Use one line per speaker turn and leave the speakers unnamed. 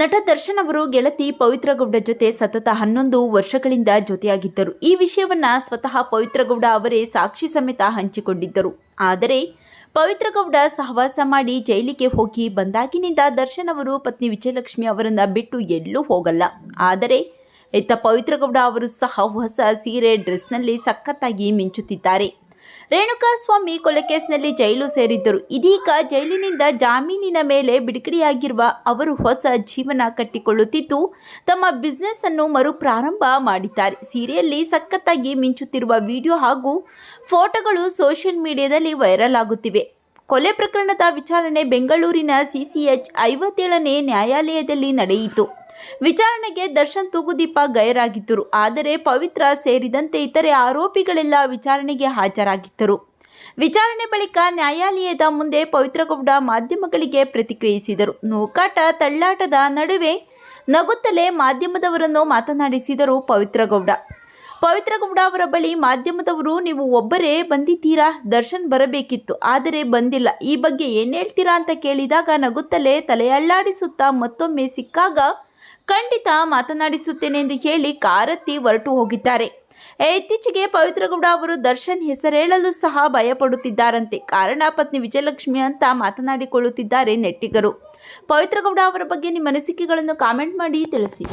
ನಟ ದರ್ಶನ್ ಅವರು ಗೆಳತಿ ಪವಿತ್ರಗೌಡ ಜೊತೆ ಸತತ ಹನ್ನೊಂದು ವರ್ಷಗಳಿಂದ ಜೊತೆಯಾಗಿದ್ದರು ಈ ವಿಷಯವನ್ನ ಸ್ವತಃ ಪವಿತ್ರಗೌಡ ಅವರೇ ಸಾಕ್ಷಿ ಸಮೇತ ಹಂಚಿಕೊಂಡಿದ್ದರು ಆದರೆ ಪವಿತ್ರಗೌಡ ಸಹವಾಸ ಮಾಡಿ ಜೈಲಿಗೆ ಹೋಗಿ ಬಂದಾಗಿನಿಂದ ದರ್ಶನ್ ಅವರು ಪತ್ನಿ ವಿಜಯಲಕ್ಷ್ಮಿ ಅವರನ್ನ ಬಿಟ್ಟು ಎಲ್ಲೂ ಹೋಗಲ್ಲ ಆದರೆ ಇತ್ತ ಪವಿತ್ರಗೌಡ ಅವರು ಸಹ ಹೊಸ ಸೀರೆ ಡ್ರೆಸ್ನಲ್ಲಿ ಸಖತ್ತಾಗಿ ಮಿಂಚುತ್ತಿದ್ದಾರೆ ರೇಣುಕಾ ಸ್ವಾಮಿ ಕೊಲೆ ಕೇಸ್ನಲ್ಲಿ ಜೈಲು ಸೇರಿದ್ದರು ಇದೀಗ ಜೈಲಿನಿಂದ ಜಾಮೀನಿನ ಮೇಲೆ ಬಿಡುಗಡೆಯಾಗಿರುವ ಅವರು ಹೊಸ ಜೀವನ ಕಟ್ಟಿಕೊಳ್ಳುತ್ತಿದ್ದು ತಮ್ಮ ಬಿಸ್ನೆಸ್ ಅನ್ನು ಪ್ರಾರಂಭ ಮಾಡಿದ್ದಾರೆ ಸೀರೆಯಲ್ಲಿ ಸಖತ್ತಾಗಿ ಮಿಂಚುತ್ತಿರುವ ವಿಡಿಯೋ ಹಾಗೂ ಫೋಟೋಗಳು ಸೋಷಿಯಲ್ ಮೀಡಿಯಾದಲ್ಲಿ ವೈರಲ್ ಆಗುತ್ತಿವೆ ಕೊಲೆ ಪ್ರಕರಣದ ವಿಚಾರಣೆ ಬೆಂಗಳೂರಿನ ಸಿಸಿಎಚ್ ಐವತ್ತೇಳನೇ ನ್ಯಾಯಾಲಯದಲ್ಲಿ ನಡೆಯಿತು ವಿಚಾರಣೆಗೆ ದರ್ಶನ್ ತೂಗುದೀಪ ಗೈರಾಗಿದ್ದರು ಆದರೆ ಪವಿತ್ರ ಸೇರಿದಂತೆ ಇತರೆ ಆರೋಪಿಗಳೆಲ್ಲ ವಿಚಾರಣೆಗೆ ಹಾಜರಾಗಿದ್ದರು ವಿಚಾರಣೆ ಬಳಿಕ ನ್ಯಾಯಾಲಯದ ಮುಂದೆ ಪವಿತ್ರಗೌಡ ಮಾಧ್ಯಮಗಳಿಗೆ ಪ್ರತಿಕ್ರಿಯಿಸಿದರು ನೂಕಾಟ ತಳ್ಳಾಟದ ನಡುವೆ ನಗುತ್ತಲೇ ಮಾಧ್ಯಮದವರನ್ನು ಮಾತನಾಡಿಸಿದರು ಪವಿತ್ರಗೌಡ ಪವಿತ್ರಗೌಡ ಅವರ ಬಳಿ ಮಾಧ್ಯಮದವರು ನೀವು ಒಬ್ಬರೇ ಬಂದಿದ್ದೀರಾ ದರ್ಶನ್ ಬರಬೇಕಿತ್ತು ಆದರೆ ಬಂದಿಲ್ಲ ಈ ಬಗ್ಗೆ ಏನ್ ಹೇಳ್ತೀರಾ ಅಂತ ಕೇಳಿದಾಗ ನಗುತ್ತಲೇ ತಲೆಯಳ್ಳಾಡಿಸುತ್ತಾ ಮತ್ತೊಮ್ಮೆ ಸಿಕ್ಕಾಗ ಖಂಡಿತ ಮಾತನಾಡಿಸುತ್ತೇನೆ ಎಂದು ಹೇಳಿ ಕಾರತ್ತಿ ಹೊರಟು ಹೋಗಿದ್ದಾರೆ ಇತ್ತೀಚೆಗೆ ಪವಿತ್ರಗೌಡ ಅವರು ದರ್ಶನ್ ಹೆಸರೇಳಲು ಸಹ ಭಯಪಡುತ್ತಿದ್ದಾರಂತೆ ಕಾರಣ ಪತ್ನಿ ವಿಜಯಲಕ್ಷ್ಮಿ ಅಂತ ಮಾತನಾಡಿಕೊಳ್ಳುತ್ತಿದ್ದಾರೆ ನೆಟ್ಟಿಗರು ಪವಿತ್ರಗೌಡ ಅವರ ಬಗ್ಗೆ ನಿಮ್ಮ ಅನಿಸಿಕೆಗಳನ್ನು ಕಾಮೆಂಟ್ ಮಾಡಿ ತಿಳಿಸಿ